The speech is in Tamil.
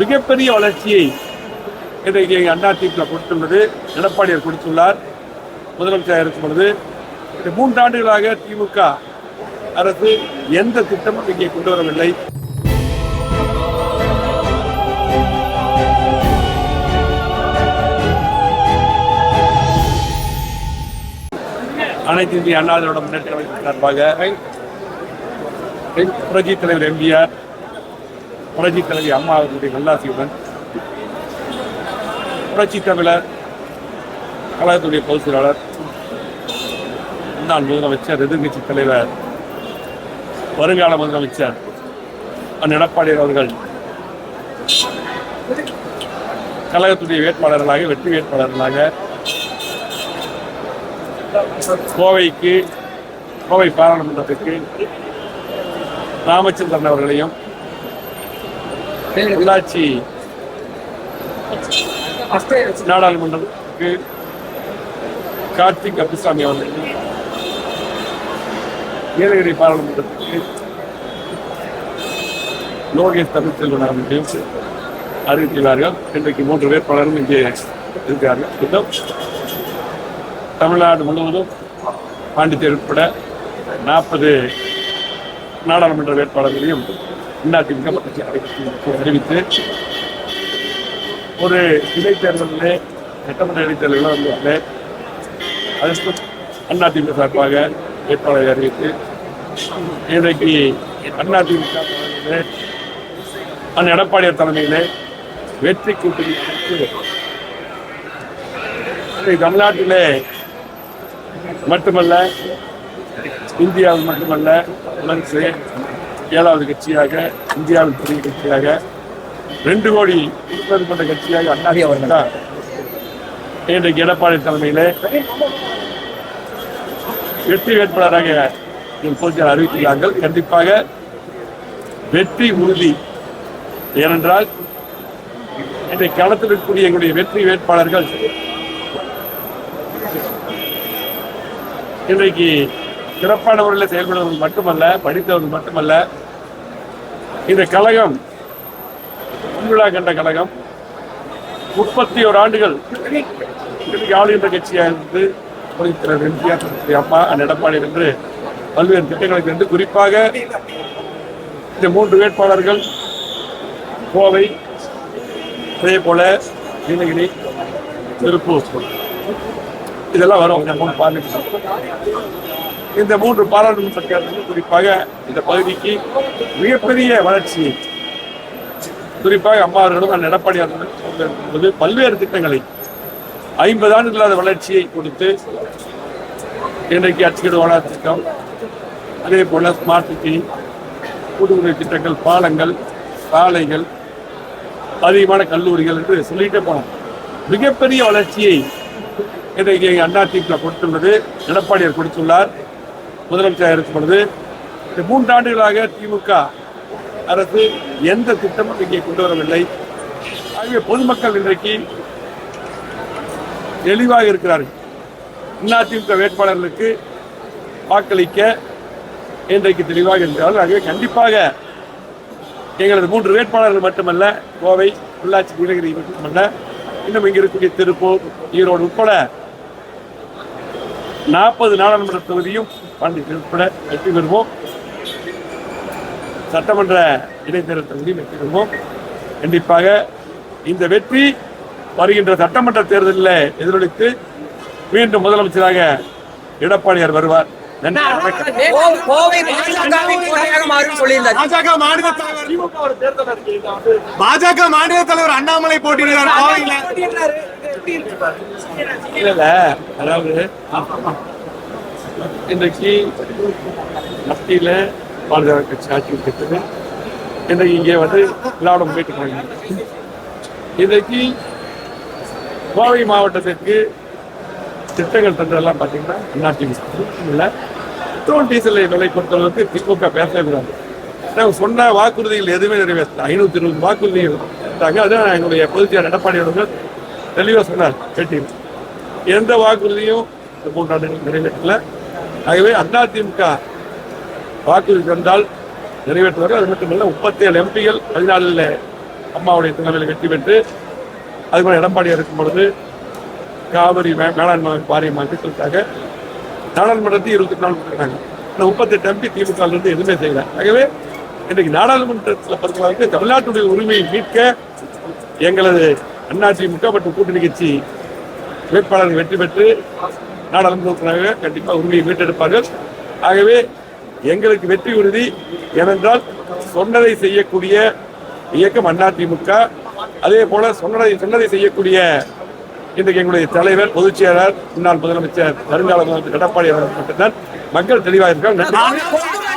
மிகப்பெரிய வளர்ச்சியை இன்றைக்கு அதிமுக கொடுத்துள்ளது. எடப்பாடியார் கொடுத்துள்ளார். முதலமைச்சராக இருக்கும் பொழுது இந்த மூன்றாண்டுகளாக திமுக அரசு எந்த திட்டமும் இங்கே கொண்டு வரவில்லை. அனைத்து இந்திய அண்ணா திராவிட முன்னேற்ற சார்பாக புரட்சி தலைவர் எம்ஜிஆர் புரட்சி தலைவி அம்மா அவர்களுடைய நல்லாசியுடன் புரட்சி தமிழர் கழகத்துடைய பொதுச் செயலாளர் முன்னாள் முதலமைச்சர் எதிர்கட்சி தலைவர் வருங்கால முதலமைச்சர் அண்ணன் எடப்பாடியார் அவர்கள் கழகத்துடைய வேட்பாளர்களாக வெற்றி வேட்பாளர்களாக கோவைக்கு கோவை பாராளுமன்றத்திற்கு ராமச்சந்திரன் அவர்களையும் உள்ளாட்சி நாடாளுமன்றத்துக்கு கார்த்திக் அப்துசாமி அவர்கள் ஏலகிரி பாராளுமன்றத்துக்கு லோகேஷ் தமிழ்ச்செல்வன் அவர்கள் அறிவித்துள்ளார்கள். இன்றைக்கு மூன்று வேட்பாளரும் இங்கே இருக்கிறார்கள். இன்னும் தமிழ்நாடு முழுவதும் பாண்டிச்சேரி உட்பட நாற்பது நாடாளுமன்ற வேட்பாளர்களையும் அதிமுக அறிவித்து ஒரு இடைத்தேர்தலில் சட்டமன்ற இடைத்தேர்தலில் வந்து அதற்கு அதிமுக சார்பாக வேட்பாளரை அறிவித்து இன்றைக்கு அதிமுக அந்த அண்ணன் எடப்பாடியார் தலைமையிலே வெற்றி கூட்டணி அமைத்து தமிழ்நாட்டிலே மட்டுமல்ல இந்தியாவில் மட்டுமல்ல உலகத்திலே ஏழாவது கட்சியாக இந்தியாவில் பெரிய கட்சியாக ரெண்டு கோடி உறுப்பினர் கொண்ட கட்சியாக அண்ணாதி அவர்கள்? தான் இன்றைக்கு எடப்பாடி தலைமையிலே வெற்றி வேட்பாளராக என் பொதுச்செயலர் அறிவித்துள்ளார்கள் கண்டிப்பாக வெற்றி உறுதி. ஏனென்றால் இன்றைக்கு களத்தில் இருக்கக்கூடிய எங்களுடைய வெற்றி வேட்பாளர்கள் இன்றைக்கு சிறப்பான முறையில் செயல்படுவர்கள் மட்டுமல்ல படித்தவர்கள் மட்டுமல்ல இந்த கழகம் முன்விழா கண்ட கழகம் முப்பத்தி ஒரு ஆண்டுகள் ஆளுகின்ற கட்சியாக இருந்து திரு எம்ஜிஆர் அம்மா எடப்பாடி என்று பல்வேறு திட்டங்களை இருந்து குறிப்பாக இந்த மூன்று வேட்பாளர்கள் கோவை அதே போல நீலகிரி திருப்பூர். இதெல்லாம் வரும். பார்த்துட்டு இந்த மூன்று பாராளுமன்ற தேர்தலில் குறிப்பாக இந்த பகுதிக்கு மிகப்பெரிய வளர்ச்சி. குறிப்பாக அம்மா அவர்களும் அண்ணன் எடப்பாடி அவர்களும் பல்வேறு திட்டங்களை ஐம்பது ஆண்டு இல்லாத வளர்ச்சியை கொடுத்து இன்றைக்கு அச்சுக்கடு வளர் திட்டம் அதே போல ஸ்மார்ட் சிட்டி கூட்டுக்குடி திட்டங்கள் பாலங்கள் சாலைகள் அதிகமான கல்லூரிகள் என்று சொல்லிட்டே போனோம். மிகப்பெரிய வளர்ச்சியை இன்றைக்கு அதிமுக கொடுத்துள்ளது எடப்பாடியார் கொடுத்துள்ளார். முதலமைச்சராக இருக்கும் பொழுது இந்த மூன்றாண்டுகளாக திமுக அரசு எந்த திட்டமும் இங்கே கொண்டு வரவில்லை. ஆகவே பொதுமக்கள் இன்றைக்கு தெளிவாக இருக்கிறார்கள். அதிமுக வேட்பாளர்களுக்கு வாக்களிக்க இன்றைக்கு தெளிவாக இருக்கிறார்கள். ஆகவே கண்டிப்பாக எங்களது மூன்று வேட்பாளர்கள் மட்டுமல்ல கோவை உள்ளாட்சி நீலகிரி மட்டுமல்ல இன்னும் இங்கே இருக்கக்கூடிய திருப்பூர் ஈரோடு உட்பட நாற்பது நாடாளுமன்ற தொகுதியும் பாண்டிச்சேரி உட்பட வெற்றி பெறுவோம். சட்டமன்ற இடைத்தேர்தல் தொகுதியும் வெற்றி பெறுவோம். கண்டிப்பாக இந்த வெற்றி வருகின்ற சட்டமன்ற தேர்தலில் எதிரொலித்து மீண்டும் முதலமைச்சராக எடப்பாடியார் வருவார். பாஜக மாநில தலைவர். அண்ணாமலை அதாவது இன்றைக்கு மத்தியில் பாதுகாப்பு கட்சி ஆட்சி இருக்கிறது இன்றைக்கு இங்கே வந்து திராவிட போயிட்டு கழகம் இன்றைக்கு கோவை மாவட்டத்திற்கு திட்டங்கள் தந்ததெல்லாம் பார்த்தீங்கன்னா அதிமுக இல்லை. பெட்ரோல் டீசல் விலை பொறுத்தளவுக்கு திமுக பேசவே கூடாது. நாங்கள் சொன்ன வாக்குறுதிகள் எதுவுமே நிறைவேற்றல. ஐநூத்தி இருபது வாக்குறுதிகள் இருந்தாங்க அதான் எங்களுடைய பொதுச்செயலர் எடப்பாடி அவர்கள் தெளிவாக சொன்னார். பேட்டியில் எந்த வாக்குறுதியும் இந்த மூன்றாண்டுகள் நிறைவேற்றல. ஆகவே அதிமுக வாக்குறுதி தந்தால் நிறைவேற்றுவார்கள். அது மட்டுமல்ல முப்பத்தேழு எம்பிகள் பதினாலில் அம்மாவுடைய தலைமையில் வெற்றி பெற்று அதுபோல் எடப்பாடியாக இருக்கும் பொழுது காவிரி மே- மேலாண்மை வாரியம் திட்டத்துக்காக நாடாளுமன்றத்தையும் இருபத்தி நாலு கொடுக்குறாங்க ஆனால் முப்பத்தெட்டு எம்பி திமுக இருந்து எதுவுமே செய்யல. ஆகவே இன்றைக்கு நாடாளுமன்றத்தில் பொறுத்தவரைக்கும் தமிழ்நாட்டுடைய உரிமையை மீட்க எங்களது அதிமுக மற்றும் கூட்டணி கட்சி வேட்பாளர்கள் வெற்றி பெற்று நாடாளுமன்றத்தினாக கண்டிப்பாக உரிமையை மீட்டெடுப்பார்கள். ஆகவே எங்களுக்கு வெற்றி உறுதி ஏனென்றால் சொன்னதை செய்யக்கூடிய இயக்கம் அதிமுக அதே போல சொன்னதை சொன்னதை செய்யக்கூடிய இன்றைக்கு எங்களுடைய தலைவர் பொதுச் செயலர் முன்னாள் முதலமைச்சர் வருங்கால முதலமைச்சர் எடப்பாடி அவர்கள் மட்டும்தான். மக்கள் தெளிவாக இருக்காங்க. நன்றி.